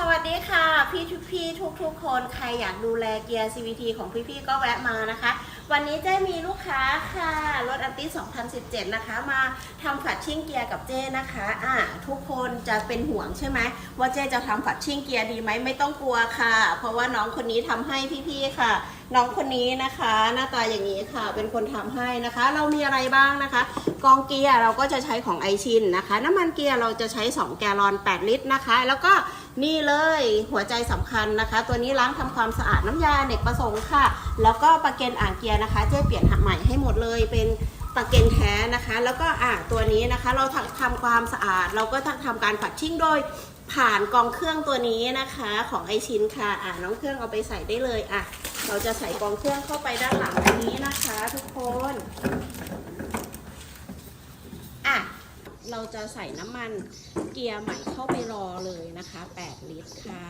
สวัสดีค่ะ พี่ทุกพี่ทุกทุกๆคนใครอยากดูแลเกียร์ CVT ของพี่ๆก็แวะมานะคะ วันนี้เจ้มีลูกค้าค่ะ รถอันตี้2017 นะคะ มาทำฝัดชิ่งเกียร์กับเจ้นะคะอะทุกคนจะเป็นห่วงใช่ไหมว่าเจ้จะทำฝัดชิ่งเกียร์ดีไหมไม่ต้องกลัวค่ะ เพราะว่าน้องคนนี้ทำให้พี่ๆค่ะ น้องคนนี้นะคะ หน้าตาอย่างนี้ค่ะ เป็นคนทำให้นะคะ เรามีอะไรบ้างนะคะ กองเกียร์เราก็จะใช้ของไอชินนะคะ น้ำมันเกียร์เราจะใช้ 2 แกลลอน 8 ลิตรนะคะ แล้วก็ นี่เลยหัวใจสำคัญนะคะ ตัวนี้ล้างทำความสะอาดน้ำยาเด็กประสงค์ค่ะ แล้วก็ปะเก็นอ่างเกียร์นะคะ เจ๊เปลี่ยนใหม่ให้หมดเลยเป็นปะเก็นแท้นะคะ แล้วก็อ่าตัวนี้นะคะ เราทำทำความสะอาด เราก็ทำการฝัดชิ่งโดยผ่านกองเครื่องตัวนี้นะคะของไอชินค่ะอ่าน้องเครื่องเอาไปใส่ได้เลยอะเราจะใส่กองเครื่องเข้าไปด้านหลังอันนี้นะคะ ทุกคน อะ เราจะใส่น้ำมันเกียร์ใหม่เข้าไปรอเลยนะคะ 8 ลิตรค่ะ